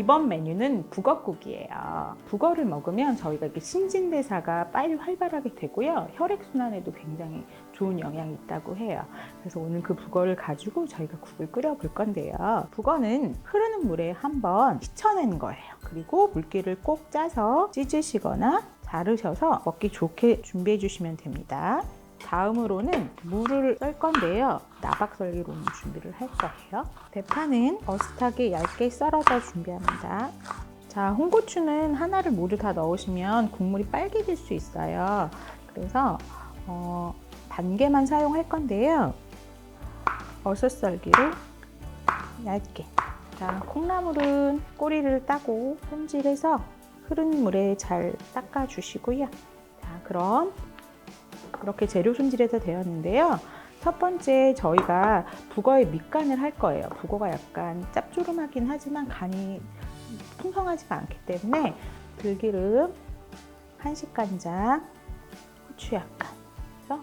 이번 메뉴는 북어국이에요. 북어를 먹으면 저희가 이렇게 신진대사가 빨리 활발하게 되고요. 혈액순환에도 굉장히 좋은 영향이 있다고 해요. 그래서 오늘 그 북어를 가지고 저희가 국을 끓여 볼 건데요. 북어는 흐르는 물에 한번 씻어낸 거예요. 그리고 물기를 꼭 짜서 찢으시거나 자르셔서 먹기 좋게 준비해 주시면 됩니다. 다음으로는 물을 썰 건데요. 나박썰기로 준비를 할 거예요. 대파는 어슷하게 얇게 썰어서 준비합니다. 자, 홍고추는 하나를 모두 다 넣으시면 국물이 빨개질 수 있어요. 그래서 어, 반 개만 사용할 건데요. 어슷썰기로 얇게. 자, 콩나물은 꼬리를 따고 손질해서 흐른 물에 잘 닦아 주시고요. 자, 그럼 이렇게 재료 손질해서 되었는데요. 첫 번째 저희가 북어의 밑간을 할 거예요. 북어가 약간 짭조름하긴 하지만 간이 풍성하지가 않기 때문에 들기름, 한식간장, 후추 약간 그래서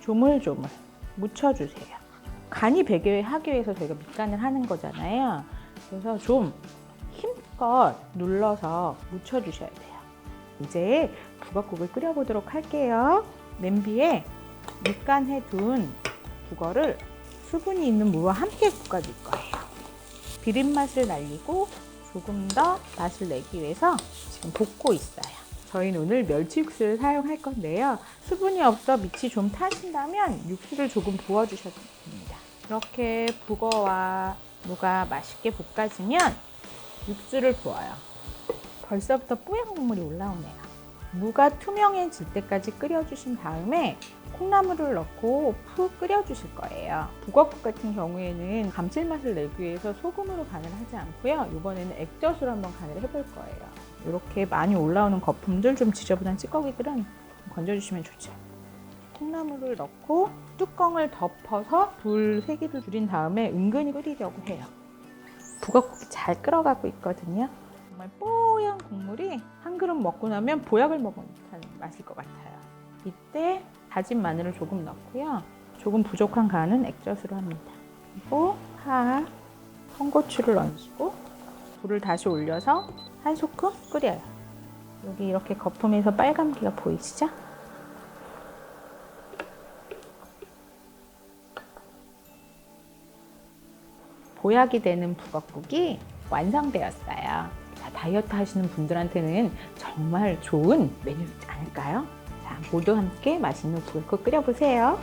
조물조물 묻혀주세요. 간이 배게 하기 위해서 저희가 밑간을 하는 거잖아요. 그래서 좀 힘껏 눌러서 묻혀주셔야 돼요. 이제 북어국을 끓여보도록 할게요. 냄비에 밑간해 둔 북어를 수분이 있는 무와 함께 볶아줄 거예요. 비린 맛을 날리고 조금 더 맛을 내기 위해서 지금 볶고 있어요. 저희는 오늘 멸치 육수를 사용할 건데요. 수분이 없어 밑이 좀 타신다면 육수를 조금 부어주셔도 됩니다. 이렇게 북어와 무가 맛있게 볶아지면 육수를 부어요. 벌써부터 뽀얀 국물이 올라오네요. 무가 투명해질 때까지 끓여주신 다음에 콩나물을 넣고 푹 끓여주실 거예요. 북어국 같은 경우에는 감칠맛을 내기 위해서 소금으로 간을 하지 않고요. 이번에는 액젓으로 한번 간을 해볼 거예요. 이렇게 많이 올라오는 거품들 좀 지저분한 찌꺼기들은 건져주시면 좋죠. 콩나물을 넣고 뚜껑을 덮어서 불 세기를 줄인 다음에 은근히 끓이려고 해요. 북어국이 잘 끓어가고 있거든요. 정말 뽀얀 국물이 한 그릇 먹고 나면 보약을 먹은 듯한 맛일 것 같아요. 이때 다진 마늘을 조금 넣고요. 조금 부족한 간은 액젓으로 합니다. 그리고 파, 홍고추를 얹고 불을 다시 올려서 한 소끔 끓여요. 여기 이렇게 거품에서 빨간기가 보이시죠? 보약이 되는 북어국이 완성되었어요. 자, 다이어트 하시는 분들한테는 정말 좋은 메뉴 아닐까요? 자, 모두 함께 맛있는 북어국 끓여보세요.